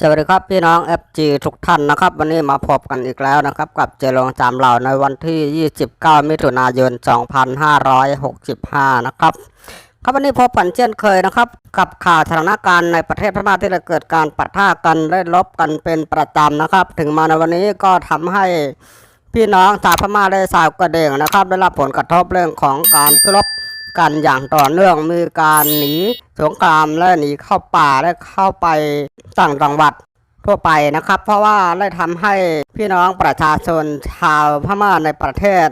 สวัสดีครับพี่น้อง FG ทุกท่านนะครับ วันนี้มาพบกันอีกแล้วนะครับ กับเจลงจามเหล่าในวันที่ 29 มิถุนายน 2565 นะครับครับวันนี้พบกันเช่นเคยนะครับ กับข่าวสถานการณ์ในประเทศพม่าที่เกิดการปะทะกันได้ลบกันเป็นประจำนะครับ ถึงมาในวันนี้ก็ทำให้พี่น้องชาวพม่าได้สาวกระเด้งนะครับ ได้รับผลกระทบเรื่องของการทุรบ กันอย่างต่อเนื่องมีการหนีสงครามและหนีเข้าป่าและเข้าไปต่างจังหวัดทั่วไปนะครับ เพราะว่าได้ทำให้พี่น้องประชาชนชาวพม่าในประเทศ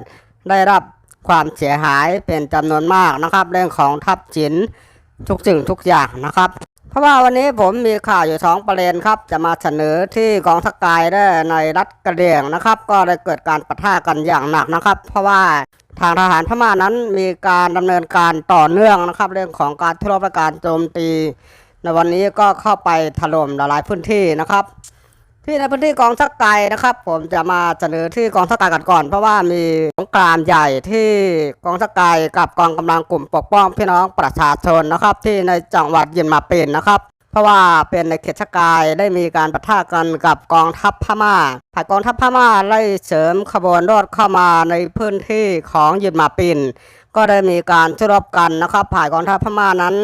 ได้รับความเสียหายเป็นจำนวนมากนะครับ เรื่องของทัพย์สินทุกสิ่งทุกอย่างนะครับ เพราะว่าวันนี้ผมมีข่าวอยู่สองประเด็นครับ จะมาเสนอที่กองทัพกายได้ในรัฐกระเดียงนะครับ ก็ได้เกิดการปะทะกันอย่างหนักนะครับ เพราะว่า ทางทหารพม่านั้นมีการดำเนินการต่อเนื่องนะครับ เรื่องของการทุรบและการโจมตี ในวันนี้ก็เข้าไปถล่มหลายพื้นที่นะครับ ที่ในพื้นที่กองทัพไกนะครับ ผมจะมาเสนอที่กองทัพไกกันก่อน เพราะว่ามีสงกรามใหญ่ที่กองทัพไกกับกองกำลังกลุ่มปกป้องพี่น้องประชาชนนะครับ ที่ในจังหวัดยินมาเป็นนะครับ เพราะว่าเป็นในเขตชกายได้มีการปะทะกันกับกองทัพพม่าฝ่ายกองทัพพม่าไล่เสริมขบวนรถเข้ามาในพื้นที่ของยินมาปิน ก็ได้มีการชุรบกันนะครับฝ่ายกองทัพพม่านั้น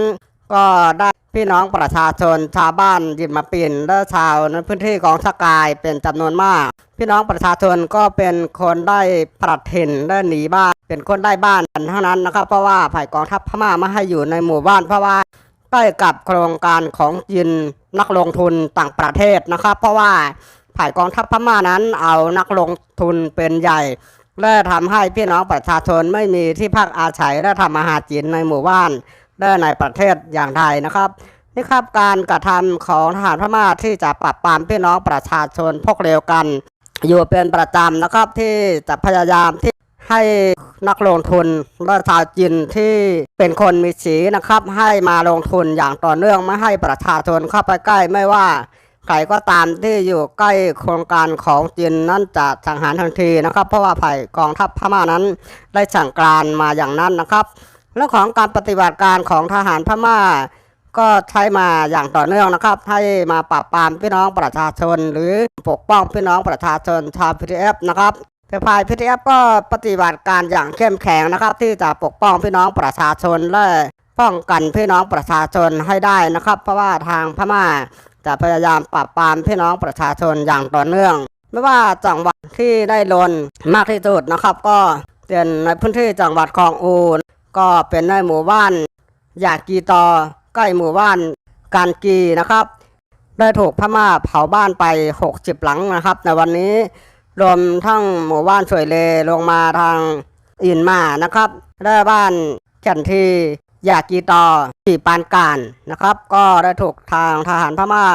ก็ได้พี่น้องประชาชนชาวบ้านยินมาปินและชาวในพื้นที่ของสกายเป็นจำนวนมาก พี่น้องประชาชนก็เป็นคนได้ปรัดถิ่นได้หนีบ้าน เป็นคนได้บ้านกันเท่านั้นนะครับ เพราะว่าฝ่ายกองทัพพม่าไม่ให้อยู่ในหมู่บ้านเพราะว่า ใกล้กับโครงการของยินนักลงทุนต่างประเทศนะครับ เพราะว่าฝ่ายกองทัพพม่านั้นเอานักลงทุนเป็นใหญ่ และทำให้พี่น้องประชาชนไม่มีที่พักอาศัยและทำอาหารกินในหมู่บ้านได้ในประเทศอย่างไทยนะครับนี่ครับการกระทำของทหารพม่าที่จะปราบปรามพี่น้องประชาชนพวกเดียวกัน อยู่เป็นประจำนะครับที่จะพยายามที่ ให้นักลงทุนและชาวจีนที่เป็นคนมีสีนะครับ ให้มาลงทุนอย่างต่อเนื่องไม่ให้ประชาชนเข้าไปใกล้ไม่ว่าใครก็ตามที่อยู่ใกล้โครงการของจีนนั้นจะสังหารทันทีนะครับ เพราะว่าฝ่ายกองทัพพม่านั้นได้สั่งการมาอย่างนั้นนะครับเรื่องของการปฏิบัติการของทหารพม่า ก็ใช้มาอย่างต่อเนื่องนะครับ ให้มาปราบปรามพี่น้องประชาชน หรือปกป้องพี่น้องประชาชนชาวพีทีเอฟนะครับ ภายพีทีเอฟก็ปฏิบัติการอย่างเข้มแข็งนะครับ ที่จะปกป้องพี่น้องประชาชนและป้องกันพี่น้องประชาชนให้ได้นะครับ เพราะว่าทางพม่าจะพยายามปราบปรามพี่น้องประชาชนอย่างต่อเนื่อง ไม่ว่าจังหวัดที่ได้ลนมากที่สุดนะครับ ก็เป็นในพื้นที่จังหวัดคลองอูนก็เป็นในหมู่บ้านยากีตอใกล้หมู่บ้านการกีนะครับ ได้ถูกพม่าเผาบ้านไป 60 หลังนะครับในวันนี้ รวมทั้งหมู่บ้านสวยเลลงมาทางอินมานะครับได้บ้านแก่นทียากีตอที่ปานการนะครับ ก็ได้ถูกทางทหารพม่า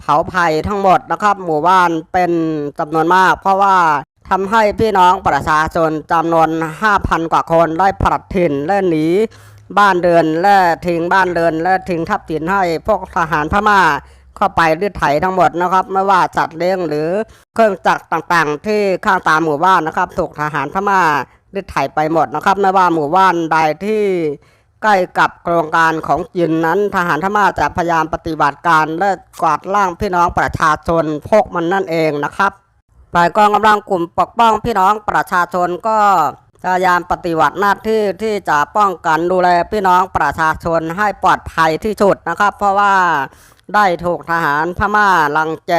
เผาไผ่ทั้งหมดนะครับ หมู่บ้านเป็นจำนวนมาก เพราะว่าทำให้พี่น้องประชาชนจำนวน 5,000 กว่าคนได้ผลัดถิ่นและหนีบ้านเดินและทิ้งบ้านเดินและทิ้งทับสินให้พวกทหารพม่า เข้าไปรื้อไถทั้งหมดนะครับ ไม่ว่าจัดเลี้ยงหรือเครื่องจักรต่างๆ ที่ข้างตามหมู่บ้านนะครับ ถูกทหารพม่ารื้อไถไปหมดนะครับ ไม่ว่าหมู่บ้านใดที่ใกล้กับโครงการของจีนนั้น ทหารพม่าจะพยายามปฏิบัติการและกวาดล้างพี่น้องประชาชนพวกมันนั่นเองนะครับฝ่ายกองกำลังกลุ่มปกป้องพี่น้องประชาชนก็ พยายามปฏิบัติหน้าที่ที่จะป้องกันดูแลพี่น้องประชาชนให้ปลอดภัยที่สุดนะครับ เพราะว่าได้ถูกทหารพม่าลังแก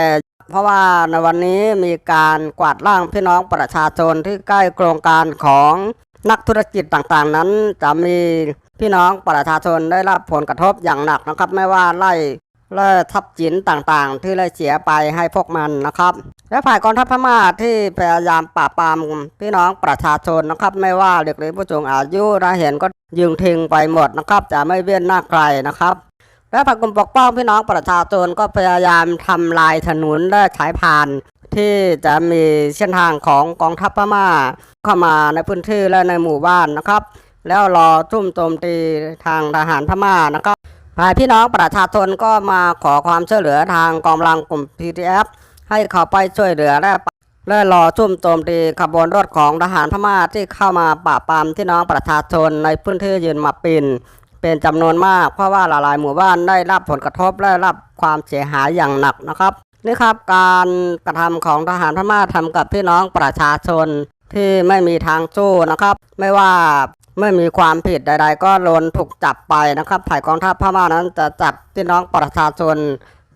เพราะว่าในวันนี้มีการกวาดล้างพี่น้องประชาชนที่ใกล้โครงการของนักธุรกิจต่างๆ นั้น จะมีพี่น้องประชาชนได้รับผลกระทบอย่างหนักนะครับ ไม่ว่าไล่และทรัพย์สินต่างๆ ที่ได้เสียไปให้พวกมันนะครับ และฝ่ายกองทัพพม่าที่พยายามปราบปรามพี่น้องประชาชนนะครับ ไม่ว่าเด็กหรือผู้สูงอายุเราเห็นก็ยิงทิ้งไปหมดนะครับ จะไม่เว้นหน้าใครนะครับ และฝ่ายกลุ่มปกป้องพี่น้องประชาชนก็พยายามทำลายถนนและฉายผาน ที่จะมีเส้นทางของกองทัพพม่า เข้ามาในพื้นที่และในหมู่บ้านนะครับ แล้วรอทุ่มโจมตีทางทหารพม่านะครับฝ่ายพี่น้องประชาชนก็มาขอความช่วยเหลือทางกองกำลังกลุ่ม PTF ให้เขาไปช่วยเหลือและและรอทุ่มโจมตีขบวนรถของทหารพม่าที่เข้ามาปราบปรามที่น้องประชาชนในพื้นที่ยืนมาปินเป็นจำนวนมาก เพราะว่าหลายๆหมู่บ้านได้รับผลกระทบและรับความเสียหายอย่างหนักนะครับนี่ครับการกระทำของทหารพม่าทำกับพี่น้องประชาชนที่ไม่มีทางสู้นะครับ ไม่ว่าไม่มีความผิดใด ๆ ก็โดนถูกจับไปนะครับฝ่ายกองทัพพม่านั้นจะจับพี่น้องประชาชน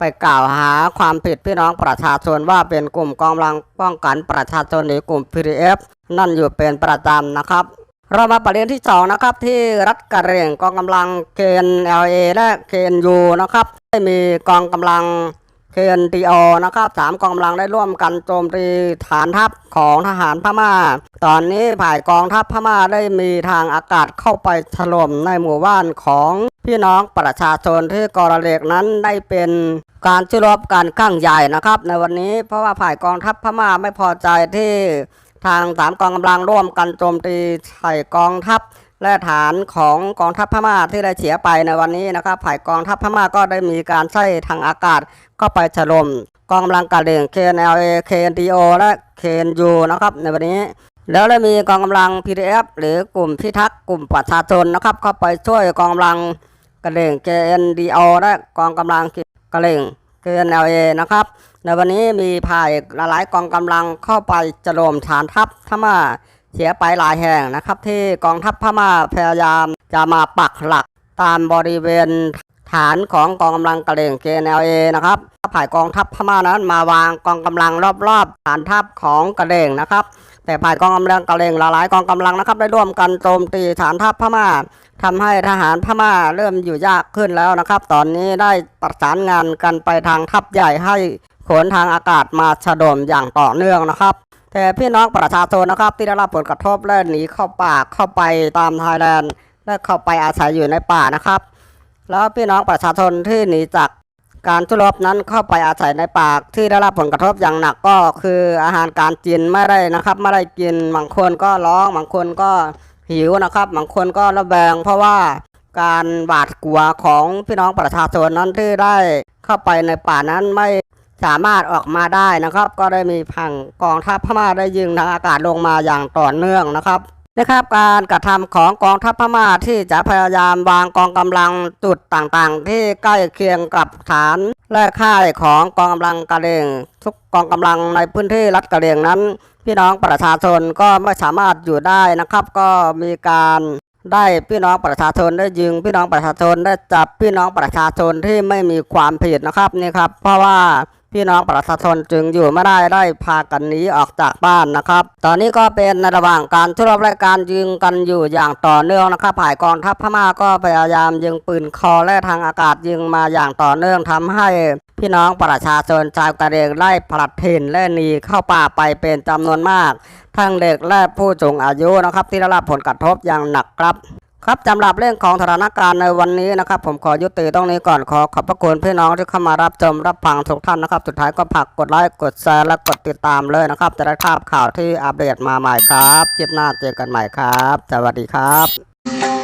ไปกล่าวหาความผิดพี่น้องประชาชนว่าเป็นกลุ่มกองกำลังป้องกันประชาชนหรือกลุ่ม PDF นั่นอยู่เป็นประจำนะครับเรามาประเด็นที่สองนะครับที่รัฐกะเหรี่ยงกองกำลังเคนเอลและเคนยูนะครับได้มีกองกำลัง เคนดีโอนะครับสามกองกำลังได้ร่วมกันโจมตีฐานทัพของทหารพม่า ตอนนี้ฝ่ายกองทัพพม่าได้มีทางอากาศเข้าไปถล่มในหมู่บ้านของพี่น้องประชาชนที่กอรเลกนั้นได้เป็นการชุรบการข้างใหญ่นะครับ ในวันนี้เพราะว่าฝ่ายกองทัพพม่าไม่พอใจที่ทางสามกองกำลังร่วมกันโจมตีใส่กองทัพ และฐานของกองทัพพม่าที่ได้เสียไปในวันนี้นะครับฝ่ายกองทัพพม่าก็ได้มีการใช้ทางอากาศเข้าไปถล่มกองกำลังกะเด่ง KNLA KNDO และ KNU นะครับในวันนี้แล้วได้มีกองกำลัง PDF หรือกลุ่มพิทักษ์กลุ่มประชาชนนะครับ เข้าไปช่วยกองกำลังกะเด่ง KNDO และกองกำลังกะเด่ง KNLA นะครับในวันนี้มีภายหลายกองกำลังเข้าไปจโจมฐานทัพพม่า เสียไปหลายแห่งนะครับ ที่กองทัพพม่าพยายามจะมาปักหลักตามบริเวณฐานของกองกำลังกระเหรี่ยง KNLA นะครับฝ่ายกองทัพพม่านั้นมาวางกองกำลังรอบๆฐานทัพของกระเหรี่ยงนะครับ แต่ฝ่ายกองกำลังกระเหรี่ยงหลายๆกองกำลังนะครับ ได้ร่วมกันโจมตีฐานทัพพม่าทำให้ทหารพม่าเริ่มอยู่ยากขึ้นแล้วนะครับ ตอนนี้ได้ประสานงานกันไปทางทัพใหญ่ให้ขนทางอากาศมาฉดมอย่างต่อเนื่องนะครับ แต่พี่น้องประชาชนนะครับ ที่ได้รับผลกระทบและหนีเข้าป่าเข้าไปตามไทยแลนด์และเข้าไปอาศัยอยู่ในป่านะครับ แล้วพี่น้องประชาชนที่หนีจากการทุรบนั้นเข้าไปอาศัยในป่าที่ได้รับผลกระทบอย่างหนักก็คืออาหารการกินไม่ได้นะครับ ไม่ได้กินบางคนก็ร้องบางคนก็หิวนะครับบางคนก็ระแวงเพราะว่าการหวาดกลัวของพี่น้องประชาชนนั้นที่ได้เข้าไปในป่านั้นไม่ สามารถออกมาได้นะครับ ก็ได้มีพังกองทัพพม่าได้ยิงทางอากาศลงมาอย่างต่อเนื่องนะครับนะครับการกระทำของกองทัพพม่าที่จะพยายามวางกองกำลังจุดต่างๆ ที่ใกล้เคียงกับฐานและค่ายของกองกำลังกระเหรี่ยงทุกกองกำลังในพื้นที่รัฐกระเหรี่ยงนั้น พี่น้องประชาชนก็ไม่สามารถอยู่ได้นะครับ ก็มีการได้พี่น้องประชาชนได้ยิงพี่น้องประชาชนได้จับพี่น้องประชาชนที่ไม่มีความผิดนะครับนี่ครับ เพราะว่า พี่น้องประชาชนจึงอยู่ไม่ได้ได้พากันหนีออกจากบ้านนะครับ ตอนนี้ก็เป็นในระหว่างการชุรบและการยิงกันอยู่อย่างต่อเนื่องนะครับฝ่ายกองทัพพม่าก็พยายามยิงปืนคอและทางอากาศยิงมาอย่างต่อเนื่องทำให้พี่น้องประชาชนชาวกะเหรี่ยงไล่ผลัดถิ่นและหนีเข้าป่าไปเป็นจำนวนมาก ทั้งเด็กและผู้สูงอายุนะครับที่ได้รับผลกระทบอย่างหนักครับ ครับสำหรับเรื่องของสถานการณ์ในวันนี้นะครับ ผมขอยุติตรงนี้ก่อนขอขอบพระคุณพี่น้องที่เข้ามารับชมรับฟังทุกท่านนะครับ สุดท้ายก็ฝากกดไลค์กดแชร์และกดติดตามเลยนะครับ จะได้ทราบข่าวที่อัปเดตมาใหม่ครับคลิปหน้าเจอกันใหม่ครับ สวัสดีครับ